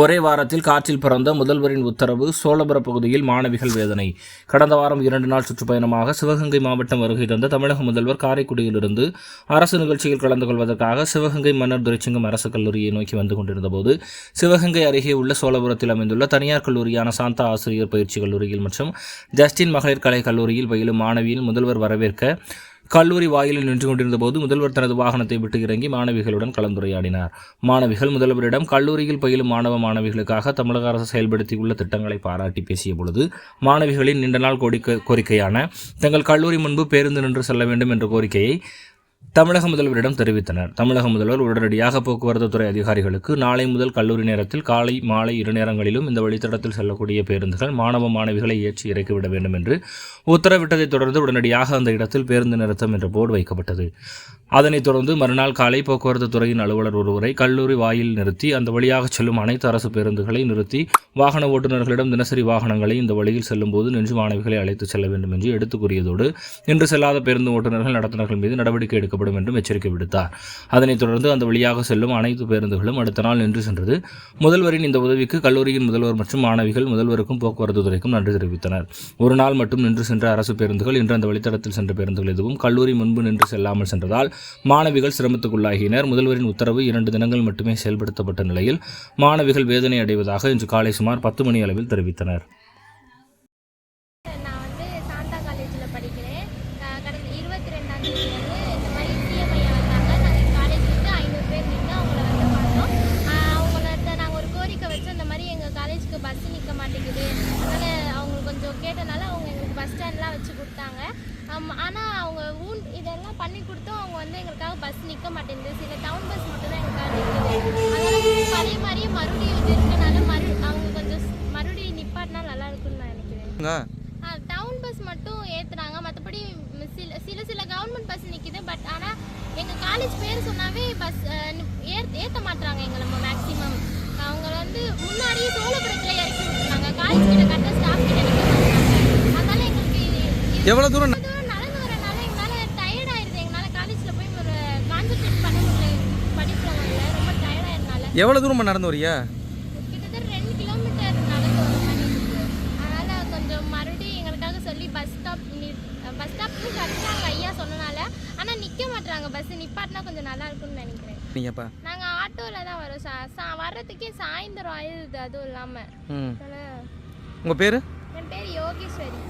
ஒரே வாரத்தில் காற்றில் பறந்த முதல்வரின் உத்தரவு சோழபுர பகுதியில் மாணவிகள் வேதனை. கடந்த வாரம் இரண்டு நாள் சுற்றுப்பயணமாக சிவகங்கை மாவட்டம் வருகை தந்த தமிழக முதல்வர் காரைக்குடியிலிருந்து அரசு நிகழ்ச்சியில் கலந்து கொள்வதற்காக சிவகங்கை மன்னர் துரைச்சிங்கம் அரசு கல்லூரியை நோக்கி வந்து கொண்டிருந்தபோது சிவகங்கை அருகே உள்ள சோழபுரத்தில் அமைந்துள்ள தனியார் கல்லூரியான சாந்தா ஆசிரியர் பயிற்சி கல்லூரியில் மற்றும் ஜஸ்டின் மகளிர் கலை கல்லூரியில் பயிலும் மாணவியில் முதல்வர் வரவேற்க கல்லூரி வாயிலில் நின்று கொண்டிருந்த போது முதல்வர் தனது வாகனத்தை விட்டு இறங்கி மாணவிகளுடன் கலந்துரையாடினார். மாணவிகள் முதல்வரிடம் கல்லூரியில் பயிலும் மாணவ மாணவிகளுக்காக தமிழக அரசு செயல்படுத்தியுள்ள திட்டங்களை பாராட்டி பேசிய பொழுது மாணவிகளின் நீண்ட நாள் கோரிக்கை கோரிக்கையான தங்கள் கல்லூரி முன்பு பேருந்து நின்று செல்ல வேண்டும் என்ற கோரிக்கையை தமிழக முதல்வரிடம் தெரிவித்தனர். தமிழக முதல்வர் உடனடியாக போக்குவரத்து துறை அதிகாரிகளுக்கு நாளை முதல் கல்லூரி நேரத்தில் காலை மாலை இரு நேரங்களிலும் இந்த வழித்தடத்தில் செல்லக்கூடிய பேருந்துகள் மாணவ மாணவிகளை ஏற்றி இறக்கிவிட வேண்டும் என்று உத்தரவிட்டதைத் தொடர்ந்து உடனடியாக அந்த இடத்தில் பேருந்து நிறுத்தம் என்ற போர்டு வைக்கப்பட்டது. அதனைத் தொடர்ந்து மறுநாள் காலை போக்குவரத்து துறையின் அலுவலர் ஒருவரை கல்லூரி வாயில் நிறுத்தி அந்த வழியாக செல்லும் அனைத்து அரசு பேருந்துகளை நிறுத்தி வாகன ஓட்டுநர்களிடம் தினசரி வாகனங்களை இந்த வழியில் செல்லும்போது நின்று மாணவிகளை அழைத்துச் செல்ல வேண்டும் என்று எடுத்துக் கூறியதோடு இன்று செல்லாத பேருந்து ஓட்டுநர்கள் நடத்துனர்கள் மீது நடவடிக்கை எடுக்கப்படும் என்றும் எச்சரிக்கை விடுத்தார். அதனைத் தொடர்ந்து அந்த வழியாக செல்லும் அனைத்து பேருந்துகளும் அடுத்த நாள் நின்று சென்றது. முதல்வரின் இந்த உதவிக்கு கல்லூரியின் முதல்வர் மற்றும் மாணவிகள் முதல்வருக்கும் போக்குவரத்து துறைக்கும் நன்றி தெரிவித்தனர். ஒரு நாள் மட்டும் நின்று சென்ற அரசு பேருந்துகள் இன்று அந்த வழித்தடத்தில் சென்ற பேருந்துகள் எதுவும் கல்லூரி முன்பு நின்று செல்லாமல் சென்றதால் மாணவிகள் சிரமத்துக்குள்ளாகினர். முதல்வரின் உத்தரவு இரண்டு தினங்கள் மட்டுமே செயல்படுத்தப்பட்ட நிலையில் மாணவிகள் வேதனை அடைவதாக இன்று காலை சுமார் பத்து மணி அளவில் தெரிவித்தனர் நான் வந்து சாந்தா காலேஜில் படிக்கிறேன் அஹ் கடந்த இருபத்தி ரெண்டாம் தேதி வந்து இந்த மாதிரி சிஎம் ஐயா வந்தாங்க நாங்கள் காலேஜ் விட்டு ஐநூறு பேர் நின்று அவங்கள வந்து பார்த்தோம் அஹ் அவங்கள்ட்ட நாங்கள் ஒரு கோரிக்கை வச்சு இந்த மாதிரி எங்கள் காலேஜுக்கு பஸ் நிற்க மாட்டேங்குது அதனால் அவங்க கொஞ்சம் கேட்டனால அவங்க எங்களுக்கு ஸ்டாண்ட்லாம் வச்சு கொடுத்தாங்க. ஆனால் அவங்க ஊன் இதெல்லாம் பண்ணி கொடுத்தும் அவங்க வந்து எங்களுக்காக பஸ் நிற்க மாட்டேங்குது. சில டவுன் பஸ் மட்டும் தான் எங்களுக்காக நிற்குது அதனால் பழைய மாதிரியே மறுபடியும் இது இருக்கனால மறு அவங்க கொஞ்சம் மறுபடியும் நிப்பாட்டினா நல்லா இருக்கும்னு நான் நினைக்கிறேன். டவுன் பஸ் மட்டும் ஏத்துறாங்க. மற்றபடி சில சில சில கவர்மெண்ட் பஸ் நிற்கிது பட் ஆனால் எங்கள் காலேஜ் பேர் சொன்னாவே பஸ் ஏத் ஏற்ற மாட்டுறாங்க எங்களை மேக்ஸிமம் அவங்க வந்து முன்னாடியே சோழபுரத்தில் இறக்கி விட்டுறாங்க காலேஜ் கிட்ட கரெக்டாக ஸ்டாஃப் கிட்ட நிற்க மாட்டாங்க அதனால எங்களுக்கு இது இது எவ்வளோ தூரம் ரொம்ப தூரம் நடந்து வரனால எங்களால் டயர்ட் ஆயிடுது எங்களால் காலேஜில் போய் ஒரு கான்சென்ட்ரேட் பண்ண முடியல படிப்பில் வரல ரொம்ப டயர்ட் ஆயிருந்தால எவ்வளோ தூரமா நடந்து வரியா கிட்டத்தட்ட ரெண்டு கிலோமீட்டர் நடந்து வர மாதிரி இருக்கு அதனால கொஞ்சம் மறுபடியும் எங்களுக்காக சொல்லி பஸ் ஸ்டாப் பஸ் ஸ்டாப்னு கரெக்டாக ஐயா சொன்னனால ஆனால் நிற்க மாட்டாங்க பஸ் நிப்பாட்டினா கொஞ்சம் நல்லா இருக்கும்னு நினைக்கிறேன். நீங்கப்பா. நாங்கள் ஆட்டோவில் தான் வரோம் சா சா வர்றதுக்கே சாயந்தரம் ஆயிடுது அதுவும் இல்லாமல் உங்கள் பேர்? என் பேர் யோகேஸ்வரி.